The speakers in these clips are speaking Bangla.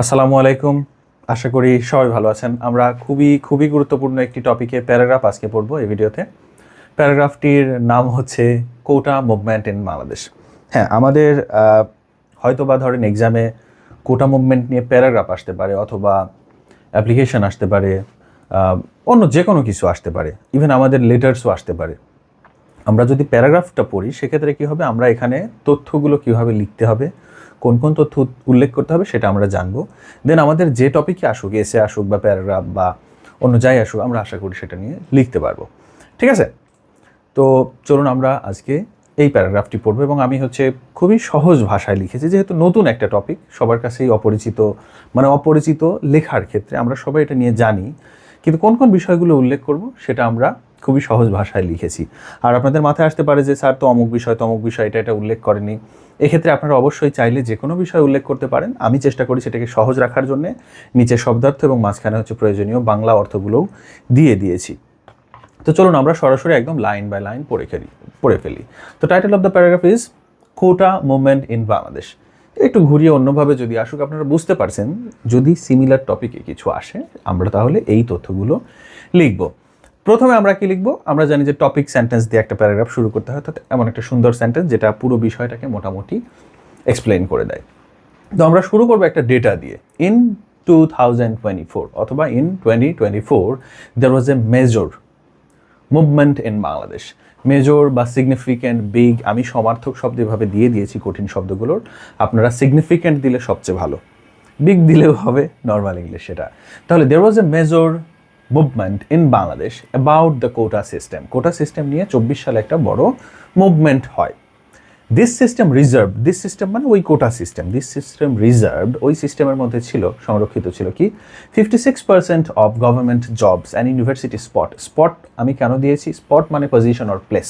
আসসালামু আলাইকুম। আশা করি সবাই ভালো আছেন। আমরা খুবই খুবই গুরুত্বপূর্ণ একটি টপিকে প্যারাগ্রাফ আজকে পড়ব এই ভিডিওতে। প্যারাগ্রাফটির নাম হচ্ছে কোটা মুভমেন্ট ইন বাংলাদেশ হ্যাঁ আমাদের হয়তো বা ধরেন এক্সামে কোটা মুভমেন্ট নিয়ে প্যারাগ্রাফ আসতে পারে অথবা অ্যাপ্লিকেশন আসতে পারে অন্য যে কোনো কিছু আসতে পারে। ইভেন আমাদের লেটার্সও আসতে পারে। আমরা যদি প্যারাগ্রাফটা পড়ি, সেক্ষেত্রে কী হবে? আমরা এখানে তথ্যগুলো কীভাবে লিখতে হবে? কোন কোন তথ্য উল্লেখ করতে হবে সেটা আমরা জানব। দেন আমাদের যে টপিকে আসুক এসে আসুক বা প্যারাগ্রাফ বা অন্য যাই আসুক, আমরা আশা করি সেটা নিয়ে লিখতে পারব। ঠিক আছে? তো চলুন আমরা আজকে এই প্যারাগ্রাফটি পড়ব এবং আমি হচ্ছে খুবই সহজ ভাষায় লিখেছি, যেহেতু নতুন একটা টপিক সবার কাছেই অপরিচিত মানে অপরিচিত লেখার ক্ষেত্রে আমরা সবাই এটা নিয়ে জানি। কিন্তু কোন কোন বিষয়গুলো উল্লেখ করব সেটা আমরা খুবই সহজ ভাষায় লিখেছি। আর আপনাদের মাথায় আসতে পারে যে, স্যার, তো অমুক বিষয়, তমুক বিষয়, এটা এটা উল্লেখ করেনি। এক্ষেত্রে আপনারা অবশ্যই চাইলে যে কোনো বিষয় উল্লেখ করতে পারেন। আমি চেষ্টা করি সেটাকে সহজ রাখার জন্য। নিচে শব্দার্থ এবং মাঝখানে হচ্ছে প্রয়োজনীয় বাংলা অর্থগুলোও দিয়ে দিয়েছি। তো চলুন আমরা সরাসরি একদম লাইন বাই লাইন পড়ে ফেলি পড়ে ফেলি। তো title of the paragraph is quota movement in Bangladesh একটু ঘুরিয়ে অন্যভাবে যদি আসুক, আপনারা বুঝতে পারছেন। যদি সিমিলার টপিকে কিছু আসে, আমরা তাহলে এই তথ্যগুলো লিখব। প্রথমে আমরা কি লিখব? আমরা জানি যে টপিক সেন্টেন্স দিয়ে একটা প্যারাগ্রাফ শুরু করতে হয়, অর্থাৎ এমন একটা সুন্দর সেন্টেন্স যেটা পুরো বিষয়টাকে মোটামুটি এক্সপ্লেন করে দেয়। তো আমরা শুরু করব একটা ডেটা দিয়ে। In two thousand twenty four অথবা in twenty twenty four there was a major movement in Bangladesh major বা সিগনিফিক্যান্ট বিগ আমি সমার্থক শব্দ এভাবে দিয়ে দিয়েছি কঠিন শব্দগুলোর। আপনারা সিগনিফিক্যান্ট দিলে সবচেয়ে ভালো। বিগ দিলেও হবে নর্মাল ইংলিশ সেটা। তাহলে there was a major movement in Bangladesh about the quota system quota system নিয়ে চব্বিশ সালে একটা বড় মুভমেন্ট হয়। This system reserve this system মানে ওই quota system this system reserved ওই সিস্টেমের মধ্যে ছিল, সংরক্ষিত ছিল কি? Fifty six percent of government jobs and university spot spot আমি কেন দিয়েছি? স্পট মানে পজিশন অর প্লেস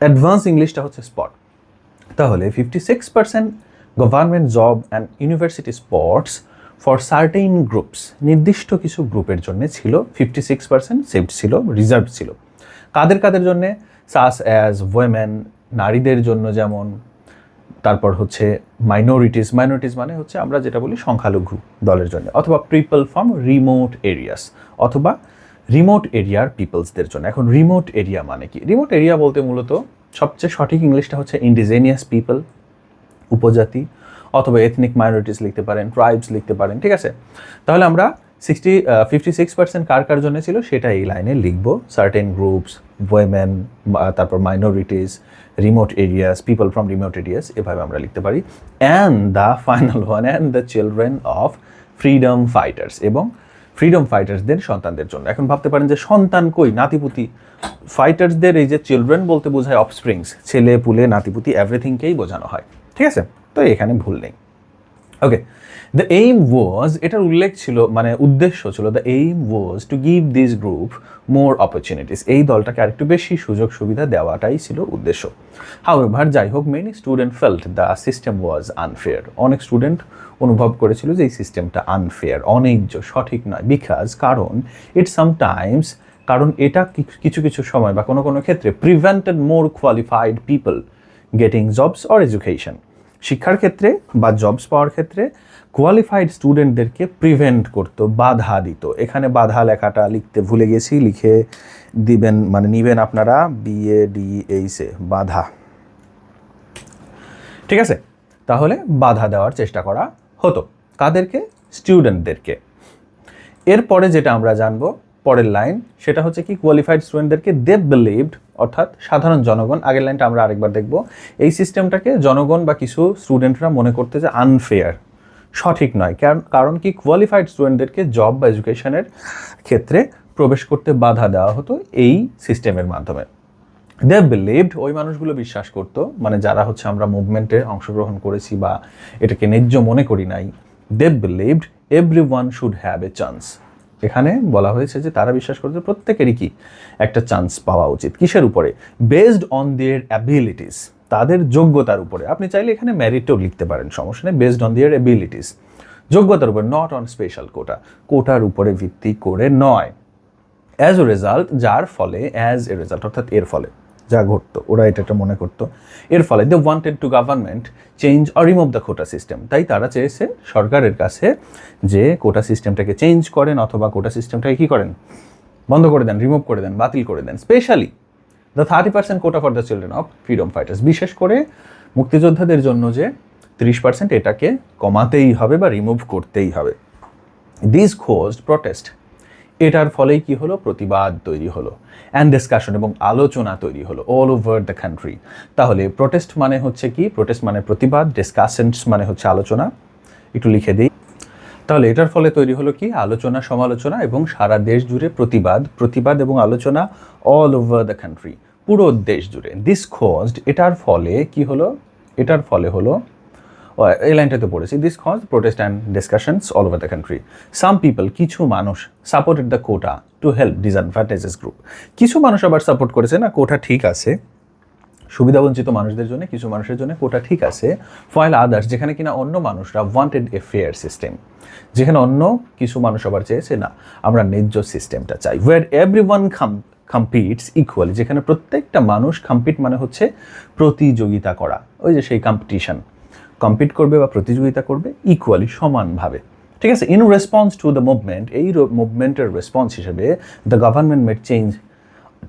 অ্যাডভান্স ইংলিশটা হচ্ছে স্পট তাহলে fifty six percent government job and university spots for certain groups নির্দিষ্ট কিছু গ্রুপের জন্য ছিল ফিফটি সিক্স পার্সেন্ট সেভড ছিল রিজার্ভ ছিল। কাদের কাদের জন্যে? সাস অ্যাজ ওয়েমেন নারীদের জন্য যেমন, তারপর হচ্ছে মাইনরিটিস মাইনরিটিস মানে হচ্ছে আমরা যেটা বলি সংখ্যালঘু দলের জন্য, অথবা পিপল ফ্রম রিমোট এরিয়াস অথবা রিমোট এরিয়ার পিপলসদের জন্য। এখন রিমোট এরিয়া মানে কি? রিমোট এরিয়া বলতে মূলত সবচেয়ে সঠিক ইংলিশটা হচ্ছে ইন্ডিজেনিয়াস পিপল উপজাতি অথবা এথনিক মাইনরিটিস লিখতে পারেন ট্রাইবস লিখতে পারেন, ঠিক আছে? তাহলে আমরা সিক্সটি ফিফটি সিক্স পার্সেন্ট কার কার জন্য ছিল? সেটা এই লাইনে লিখব। সার্টেন গ্রুপস ওয়েমেন তারপর minorities remote areas people from remote areas এভাবে আমরা লিখতে পারি। And the final one and the children of freedom fighters এবং ফ্রিডম ফাইটার্সদের সন্তানদের জন্য। এখন ভাবতে পারেন যে সন্তান কই? নাতিপুতি। ফাইটার্সদের এই যে চিলড্রেন বলতে বোঝায় অফস্প্রিংস ছেলে পুলে নাতিপুতি এভরিথিংকেই বোঝানো হয়। ঠিক আছে? তো এখানে ভুল নেই। ওকে দ্য এইম ওয়াজ এটার উল্লেখ ছিল মানে উদ্দেশ্য ছিল the aim was to give this group more opportunities এই দলটাকে আরেকটু বেশি সুযোগ সুবিধা দেওয়াটাই ছিল উদ্দেশ্য। হাউএভার যাই হোক many student felt the system was unfair অনেক স্টুডেন্ট অনুভব করেছিল যে এই সিস্টেমটা আনফেয়ার অন্যায্য সঠিক নয় বিকজ কারণ ইট সামটাইমস কারণ এটা কিছু কিছু সময় বা কোনো কোনো ক্ষেত্রে prevented more qualified people getting jobs or education শিক্ষার ক্ষেত্রে বা জবস পাওয়ার ক্ষেত্রে কোয়ালিফাইড স্টুডেন্টদেরকে প্রিভেন্ট করতো, বাধা দিত। এখানে বাধা লেখাটা লিখতে ভুলে গেছি, লিখে দিবেন মানে নিবেন আপনারা বিএ ডি এইসে বাধা। ঠিক আছে? তাহলে বাধা দেওয়ার চেষ্টা করা হতো কাদেরকে স্টুডেন্টদেরকে এরপরে যেটা আমরা জানব পরের লাইন, সেটা হচ্ছে কি কোয়ালিফাইড স্টুডেন্টদেরকে দে বিলিভড অর্থাৎ সাধারণ জনগণ, আগের লাইনটা আমরা আরেকবার দেখব, এই সিস্টেমটাকে জনগণ বা কিছু স্টুডেন্টরা মনে করতে যে আনফেয়ার সঠিক নয়। কারণ কারণ কি কোয়ালিফাইড স্টুডেন্টদেরকে জব বা এডুকেশনের ক্ষেত্রে প্রবেশ করতে বাধা দেওয়া হতো এই সিস্টেমের মাধ্যমে। দে বিলিভড ওই মানুষগুলো বিশ্বাস করতো মানে যারা হচ্ছে আমরা মুভমেন্টে অংশগ্রহণ করেছি বা এটাকে ন্যায্য মনে করি নাই they believed everyone should have a chance এখানে বলা হয়েছে যে তারা বিশ্বাস করে যে প্রত্যেকেরই কি একটা চান্স পাওয়া উচিত। কিসের উপরে? বেসড অন দেয়ার অ্যাবিলিটিস তাদের যোগ্যতার উপরে। আপনি চাইলে এখানে ম্যারিটও লিখতে পারেন, সমস্যা নেই বেসড অন দেয়ার অ্যাবিলিটিস যোগ্যতার উপরে নট অন স্পেশাল কোটা কোটার উপরে ভিত্তি করে নয়। অ্যাজ এ রেজাল্ট যার ফলে অ্যাজ এ রেজাল্ট অর্থাৎ এর ফলে। যা ঘটতো, ওরা এটা মনে করতো। এর ফলে they wanted to government change or remove the quota system তাই তারা চেয়েছে সরকারের কাছে যে কোটা সিস্টেমটাকে চেঞ্জ করেন অথবা কোটা সিস্টেমটাকে কী করেন? বন্ধ করে দেন রিমুভ করে দেন, বাতিল করে দেন। Specially the thirty percent quota for the children of freedom fighters বিশেষ করে মুক্তিযোদ্ধাদের জন্য যে তিরিশ পার্সেন্ট এটাকে কমাতেই হবে বা রিমুভ করতেই হবে। দিস খোজ প্রটেস্ট এটার ফলেই কি হলো? প্রতিবাদ তৈরি হলো অ্যান্ড ডিসকাশন এবং আলোচনা তৈরি হলো অল ওভার দ্য কান্ট্রি তাহলে প্রোটেস্ট মানে হচ্ছে কি? প্রোটেস্ট মানে প্রতিবাদ ডিসকাশনস মানে হচ্ছে আলোচনা। একটু লিখে দিই। তাহলে এটার ফলে তৈরি হলো কি? আলোচনা, সমালোচনা এবং সারা দেশ জুড়ে প্রতিবাদ প্রতিবাদ এবং আলোচনা অল ওভার দ্য কান্ট্রি পুরো দেশ জুড়ে। দিস কজড এটার ফলে কি হলো? এটার ফলে হলো এই লাইনটাতে পড়েছি। This cause protest and discussions all over the country some people কিছু মানুষ supported the quota to help disadvantages group কিছু মানুষ আবার সাপোর্ট করেছে, না কোটা ঠিক আছে। সুবিধাবঞ্চিত মানুষদের জন্য, কিছু মানুষের জন্য কোটা ঠিক আছে ফয়েল আদার্স যেখানে কিনা অন্য মানুষরা ওয়ান্টেড এ ফেয়ার সিস্টেম যেখানে অন্য কিছু মানুষ আবার চেয়েছে, না, আমরা ন্যায্য সিস্টেমটা চাই। ওয়ার এভরি ওয়ান খাম কম্পিটস ইকুয়ালি যেখানে প্রত্যেকটা মানুষ কম্পিট মানে হচ্ছে প্রতিযোগিতা করা। ওই যে সেই কম্পিটিশন কম্পিট করবে বা প্রতিযোগিতা করবে ইকুয়ালি সমানভাবে। ঠিক আছে? In response to the movement এই মুভমেন্টের রেসপন্স হিসেবে the government made change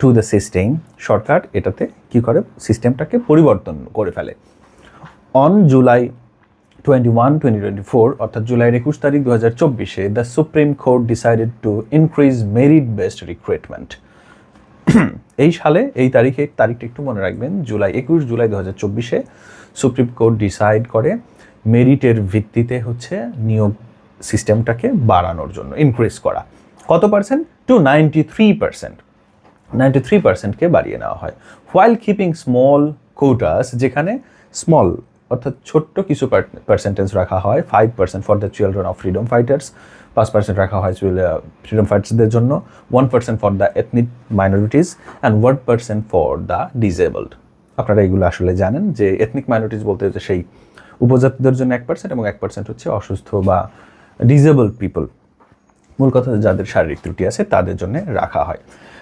to the system সরকার এটাতে কি করে? সিস্টেমটাকে পরিবর্তন করে ফেলে। On July twenty one twenty twenty four অর্থাৎ জুলাইয়ের একুশ তারিখ দু হাজার চব্বিশে the supreme court decided to increase merit based recruitment এই সালে, এই তারিখে, তারিখটা একটু মনে রাখবেন, জুলাই একুশ, জুলাই দু হাজার চব্বিশে সুপ্রিম কোর্ট ডিসাইড করে মেরিটের ভিত্তিতে হচ্ছে নিয়োগ সিস্টেমটাকে বাড়ানোর জন্য ইনক্রিজ করা। কত percent to ninety three percent ninety three পার্সেন্টকে বাড়িয়ে নেওয়া হয়। হোয়াইল কিপিং স্মল কোটাস যেখানে স্মল অর্থাৎ ছোট্ট কিছু পার্সেন্টেজ রাখা হয় five percent for the children of freedom fighters পাঁচ পার্সেন্ট রাখা হয় ফ্রিডম ফাইটার্সদের জন্য one percent for the ethnic minorities and one percent for the disabled আপনারা এগুলো আসলে জানেন যে এথনিক মাইনরিটিস বলতে হচ্ছে সেই উপজাতিদের জন্য এক পার্সেন্ট এবং এক পার্সেন্ট হচ্ছে অসুস্থ বা ডিজেবল পিপল মূল কথা যাদের শারীরিক ত্রুটি আছে তাদের জন্য রাখা হয়।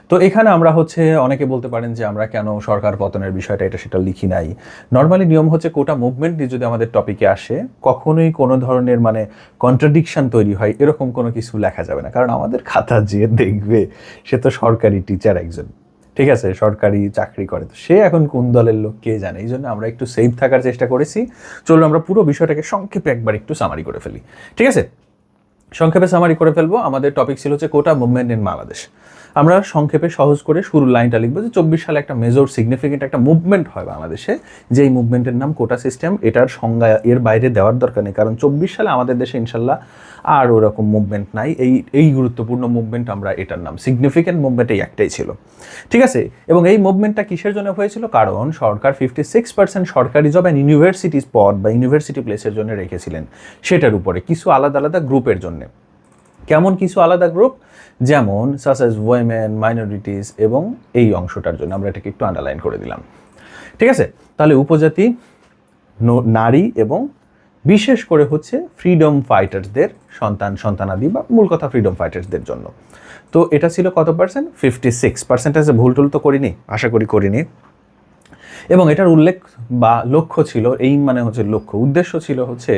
তো এখানে আমরা হচ্ছে অনেকে বলতে পারেন যে আমরা কেন সরকার পতনের বিষয়টা এটা সেটা লিখি নাই। নর্মালি নিয়ম হচ্ছে কোটা মুভমেন্ট নিয়ে যদি আমাদের টপিকে আসে, কখনোই কোনো ধরনের মানে কন্ট্রাডিকশন তৈরি হয়, এরকম কোনো কিছু লেখা যাবে না। কারণ আমাদের খাতা যে দেখবে, সে তো সরকারি টিচার একজন। ঠিক আছে, সরকারি চাকরি করে। তো সে এখন কোন দলের লোক কে জানে? এই জন্য আমরা একটু সেফ থাকার চেষ্টা করেছি। চলুন আমরা পুরো বিষয়টাকে সংক্ষেপে একবার একটু সামারি করে ফেলি। ঠিক আছে? সংক্ষেপে সামারি করে ফেলব। আমাদের টপিক ছিল হচ্ছে কোটা মুভমেন্ট ইন বাংলাদেশ আমরা সংক্ষেপে সহজ করে শুরুর লাইনটা লিখব যে চব্বিশ সালে একটা মেজর সিগনিফিকেন্ট একটা মুভমেন্ট হয় বাংলাদেশে, যেই মুভমেন্টের নাম কোটা সিস্টেম এটার সংজ্ঞা এর বাইরে দেওয়ার দরকার নেই। কারণ চব্বিশ সালে আমাদের দেশে ইনশাল্লাহ আর ওরকম মুভমেন্ট নাই। এই এই গুরুত্বপূর্ণ মুভমেন্ট আমরা এটার নাম সিগনিফিকেন্ট মুভমেন্ট এই একটাই ছিল। ঠিক আছে? এবং এই মুভমেন্টটা কিসের জন্য হয়েছিল? কারণ সরকার ফিফটি সিক্স পার্সেন্ট সরকারি জব অ্যান্ড ইউনিভার্সিটি স্পট বা ইউনিভার্সিটি প্লেসের জন্য রেখেছিলেন। সেটার উপরে কিছু আলাদা আলাদা গ্রুপের জন্য। কেমন কিছু আলাদা গ্রুপ যেমন সাস এস ওয়েমেন মাইনরিটিস এবং এই অংশটার জন্য আমরা এটাকে একটু আন্ডারলাইন করে দিলাম। ঠিক আছে? তাহলে উপজাতি নারী এবং বিশেষ করে হচ্ছে ফ্রিডম ফাইটার্সদের সন্তান, সন্তানাদি বা মূল কথা ফ্রিডম ফাইটার্সদের জন্য। তো এটা ছিল কত পার্সেন্ট ফিফটি সিক্স পার্সেন্টেজে ভুল টুল তো করিনি, আশা করি করিনি। এবং এটার উল্লেখ বা লক্ষ্য ছিল এই মানে হচ্ছে লক্ষ্য। উদ্দেশ্য ছিল হচ্ছে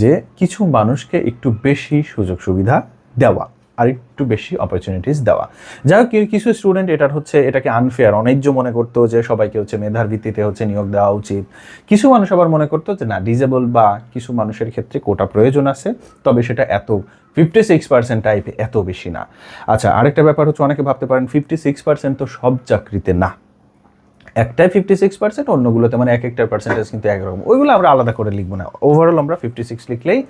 যে কিছু মানুষকে একটু বেশি সুযোগ সুবিধা দেওয়া। আর একটু বেশি অপরচুনিটিস দেওয়া। যাই হোক কিছু স্টুডেন্ট এটার হচ্ছে, এটাকে আনফেয়ার অন্যায্য মনে করতো যে সবাইকে হচ্ছে মেধার ভিত্তিতে হচ্ছে নিয়োগ দেওয়া উচিত। কিছু মানুষ আবার মনে করতো যে না ডিজেবল বা কিছু মানুষের ক্ষেত্রে কোটা প্রয়োজন আছে, তবে সেটা এত ফিফটি সিক্স পার্সেন্ট টাইপে এত বেশি না। আচ্ছা আরেকটা ব্যাপার হচ্ছে, অনেকে ভাবতে পারেন ফিফটি সিক্স পার্সেন্ট তো সব চাকরিতে না। একটাই ফিফটি সিক্স পার্সেন্ট অন্যগুলোতে মানে এক একটার পার্সেন্টেজ কিন্তু একরকম ওইগুলো আমরা আলাদা করে লিখব না। ওভারঅল আমরা ফিফটি সিক্স লিখলেই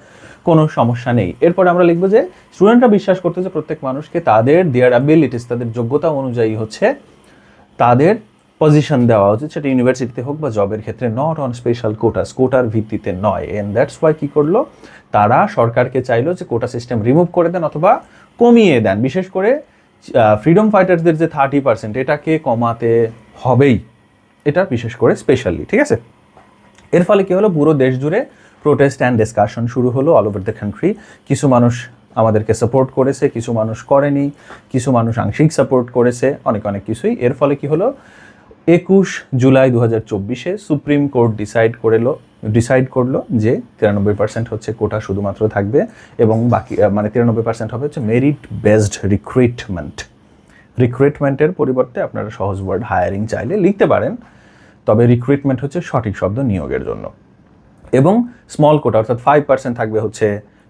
কোনো সমস্যা নেই। এরপর আমরা লিখব যে স্টুডেন্টরা বিশ্বাস করতে যে প্রত্যেক মানুষকে তাদের দেয়ার অ্যাবিলিটিস তাদের যোগ্যতা অনুযায়ী হচ্ছে তাদের পজিশন দেওয়া উচিত। সেটা ইউনিভার্সিটিতে হোক বা জবের ক্ষেত্রে নট অন স্পেশাল কোটাস কোটার ভিত্তিতে নয়। এন্ড দ্যাটস ওয়াই কী করল? তারা সরকারকে চাইলো যে কোটা সিস্টেম রিমুভ করে দেন অথবা কমিয়ে দেন। বিশেষ করে ফ্রিডম ফাইটার্সদের যে থার্টি পার্সেন্ট এটাকে কমাতে হবেই। এটা বিশেষ করে স্পেশালি ঠিক আছে? এর ফলে কি হলো? পুরো দেশ জুড়ে প্রোটেস্ট অ্যান্ড ডিসকাশন শুরু হলো অল ওভার দ্য কান্ট্রি কিছু মানুষ আমাদেরকে সাপোর্ট করেছে, কিছু মানুষ করেনি, কিছু মানুষ আংশিক সাপোর্ট করেছে, অনেক অনেক কিছুই। এর ফলে কি হলো? একুশ জুলাই দু হাজার চব্বিশে সুপ্রিম কোর্ট ডিসাইড করেলো ডিসাইড করল যে তিরানব্বই পার্সেন্ট হচ্ছে কোটা শুধুমাত্র থাকবে এবং বাকি মানে তিরানব্বই পার্সেন্ট হবে হচ্ছে মেরিট বেসড রিক্রুইটমেন্ট রিক্রুইটমেন্টের পরিবর্তে আপনারা সহজ ওয়ার্ড হায়ারিং চাইলে লিখতে পারেন। তবে রিক্রুটমেন্ট হচ্ছে সঠিক শব্দ নিয়োগের জন্য। এবং স্মল কোটা অর্থাৎ ফাইভ পার্সেন্ট থাকবে হচ্ছে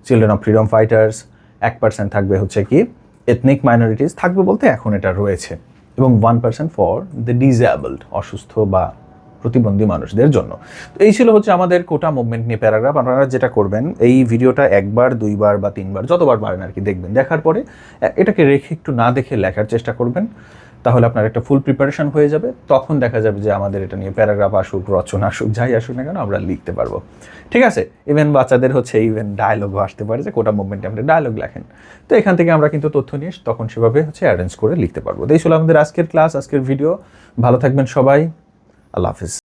চিলড্রেন অফ ফ্রিডম ফাইটার্স এক পার্সেন্ট থাকবে হচ্ছে কি এথনিক মাইনরিটিস থাকবে বলতে এখন এটা রয়েছে। এবং one percent for the disabled অসুস্থ বা প্রতিবন্ধী মানুষদের জন্য। তো এই ছিল হচ্ছে আমাদের কোটা মুভমেন্ট নিয়ে প্যারাগ্রাফ আপনারা যেটা করবেন, এই ভিডিওটা একবার, দুইবার বা তিনবার, যতবার পারেন আর কি দেখবেন। দেখার পরে এটাকে রেখে একটু না দেখে লেখার চেষ্টা করবেন, তাহলে আপনার একটা ফুল প্রিপারেশন হয়ে যাবে। তখন দেখা যাবে যে আমাদের এটা নিয়ে প্যারাগ্রাফ আসুক, রচনা আসুক, যাই আসুক না কেন, আমরা লিখতে পারব। ঠিক আছে? ইভেন বাচ্চাদের হচ্ছে ইভেন ডায়লগও আসতে পারে যে কোটা মুভমেন্টে আপনি ডায়লগ লেখেন। তো এখান থেকে আমরা কিন্তু তথ্য নিয়ে তখন সেভাবে হচ্ছে অ্যারেঞ্জ করে লিখতে পারব। এই ছিল আমাদের আজকের ক্লাস আজকের ভিডিও ভালো থাকবেন সবাই। আল্লাহ হাফিজ